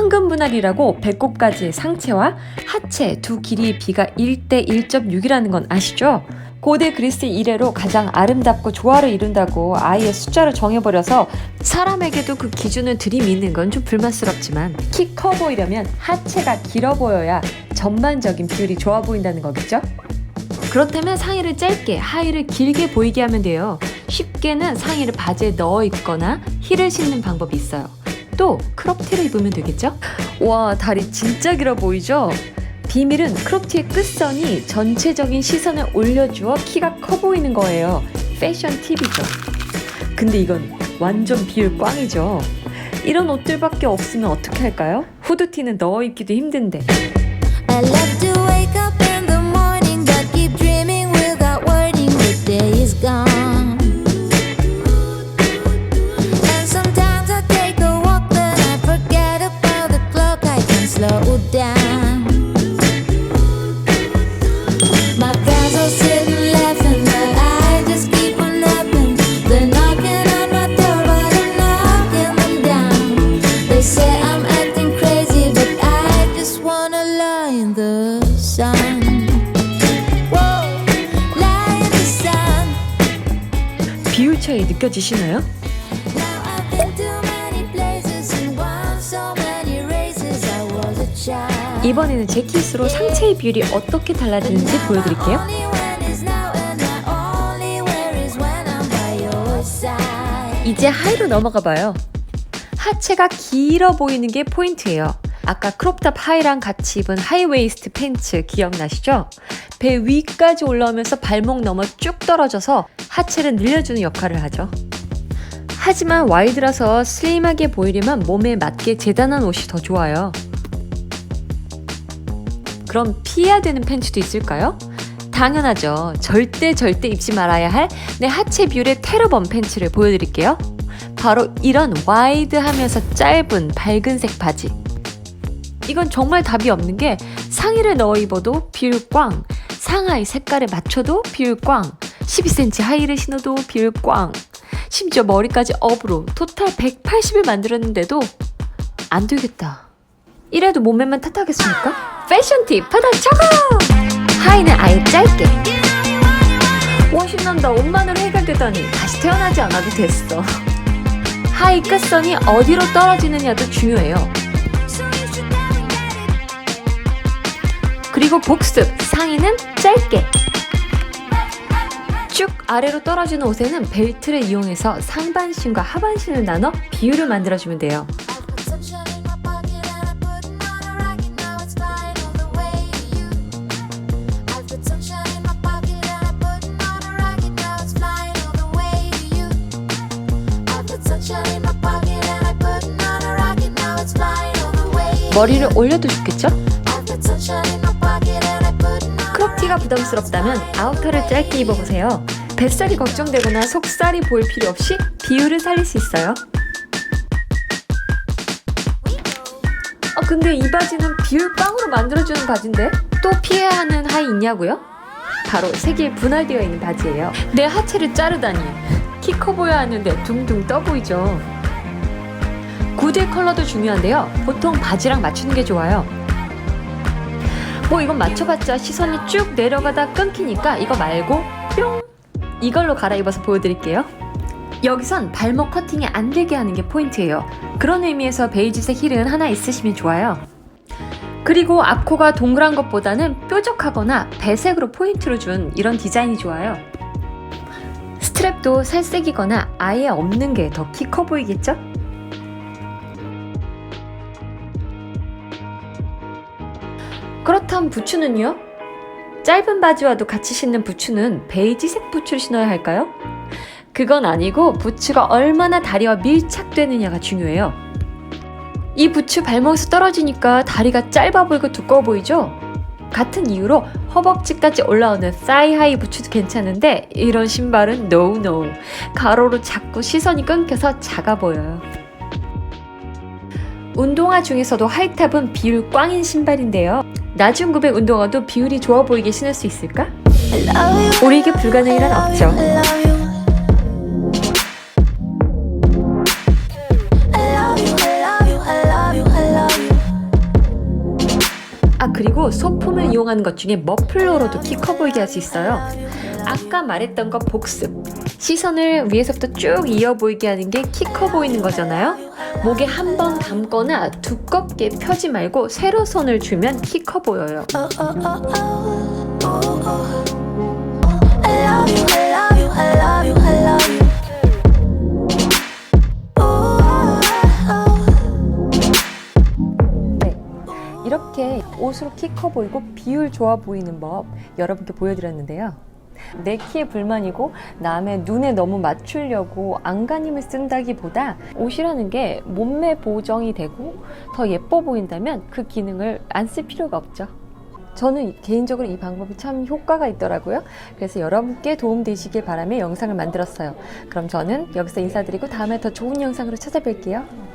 황금 분할이라고 배꼽까지의 상체와 하체 두 길이의 비가 1대 1.6이라는 건 아시죠? 고대 그리스 이래로 가장 아름답고 조화를 이룬다고 아예 숫자로 정해버려서 사람에게도 그 기준을 들이미는 건 좀 불만스럽지만 키 커 보이려면 하체가 길어 보여야 전반적인 비율이 좋아 보인다는 거겠죠? 그렇다면 상의를 짧게, 하의를 길게 보이게 하면 돼요. 쉽게는 상의를 바지에 넣어 입거나 힐을 신는 방법이 있어요. 또 크롭티를 입으면 되겠죠? 와, 다리 진짜 길어 보이죠? 비밀은 크롭티의 끝선이 전체적인 시선을 올려주어 키가 커 보이는 거예요. 패션 팁이죠. 근데 이건 완전 비율 꽝이죠. 이런 옷들밖에 없으면 어떻게 할까요? 후드티는 넣어 입기도 힘든데. 차이 느껴지시나요? 이번에는 제 키스로 상체의 비율이 어떻게 달라지는지 보여드릴게요. 이제 하이로 넘어가 봐요. 하체가 길어 보이는 게 포인트예요. 아까 크롭탑 하이랑 같이 입은 하이웨이스트 팬츠 기억나시죠? 배 위까지 올라오면서 발목 넘어 쭉 떨어져서 하체를 늘려주는 역할을 하죠. 하지만 와이드라서 슬림하게 보이려면 몸에 맞게 재단한 옷이 더 좋아요. 그럼 피해야 되는 팬츠도 있을까요? 당연하죠. 절대 절대 입지 말아야 할 내 하체 비율의 테러범 팬츠를 보여드릴게요. 바로 이런 와이드하면서 짧은 밝은색 바지. 이건 정말 답이 없는 게 상의를 넣어 입어도 비율 꽝, 상하의 색깔에 맞춰도 비율 꽝, 12cm 하의를 신어도 비율 꽝, 심지어 머리까지 업으로 토탈 180을 만들었는데도 안 되겠다. 이래도 몸매만 탓하겠습니까? 패션 팁 받아쳐고! 하의는 아예 짧게. 와 신난다 옷만으로 해결되다니 다시 태어나지 않아도 됐어. 하의 끝선이 어디로 떨어지느냐도 중요해요. 그리고 복습 상의는 짧게. 쭉 아래로 떨어지는 옷에는 벨트를 이용해서 상반신과 하반신을 나눠 비율을 만들어주면 돼요. 머리를. 올려도 좋겠죠? 크롭티가 부담스럽다면 아우터를 짧게 입어보세요. 뱃살이 걱정되거나 속살이 보일 필요 없이 비율을 살릴 수 있어요. 아 근데 이 바지는 비율 빵으로 만들어주는 바지인데 또 피해야 하는 하이 있냐고요? 바로 색이 분할되어 있는 바지예요. 내 하체를 자르다니 키 커 보여야 하는데 둥둥 떠 보이죠. 구두의 컬러도 중요한데요. 보통 바지랑 맞추는 게 좋아요. 뭐 이건 맞춰봤자 시선이 쭉 내려가다 끊기니까 이거 말고 뿅 이걸로 갈아입어서 보여드릴게요. 여기선 발목 커팅이 안 되게 하는 게 포인트예요. 그런 의미에서 베이지색 힐은 하나 있으시면 좋아요. 그리고 앞코가 동그란 것보다는 뾰족하거나 배색으로 포인트를 준 이런 디자인이 좋아요. 스트랩도 살색이거나 아예 없는 게 더 키 커 보이겠죠? 그렇다면 부츠는요? 짧은 바지와도 같이 신는 부츠는 베이지색 부츠를 신어야 할까요? 그건 아니고 부츠가 얼마나 다리와 밀착되느냐가 중요해요. 이 부츠 발목에서 떨어지니까 다리가 짧아 보이고 두꺼워 보이죠? 같은 이유로 허벅지까지 올라오는 사이하이 부츠도 괜찮은데 이런 신발은 노 노. 가로로 자꾸 시선이 끊겨서 작아 보여요. 운동화 중에서도 하이탑은 비율 꽝인 신발인데요. 낮은 구백 운동화도 비율이 좋아 보이게 신을 수 있을까? 우리에게 불가능이란 없죠. 아 그리고 소품을 이용하는 것 중에 머플러로도 키 커 보이게 할 수 있어요. 아까 말했던 거 복습. 시선을 위에서부터 쭉 이어 보이게 하는 게 키 커 보이는 거잖아요. 목에 한 번 감거나 두껍게 펴지 말고 세로 선을 주면 키 커 보여요. 이렇게 옷으로 키 커 보이고 비율 좋아 보이는 법 여러분께 보여드렸는데요. 내 키에 불만이고 남의 눈에 너무 맞추려고 안간힘을 쓴다기보다 옷이라는 게 몸매 보정이 되고 더 예뻐 보인다면 그 기능을 안 쓸 필요가 없죠. 저는 개인적으로 이 방법이 참 효과가 있더라고요. 그래서 여러분께 도움되시길 바라며 영상을 만들었어요. 그럼 저는 여기서 인사드리고 다음에 더 좋은 영상으로 찾아뵐게요.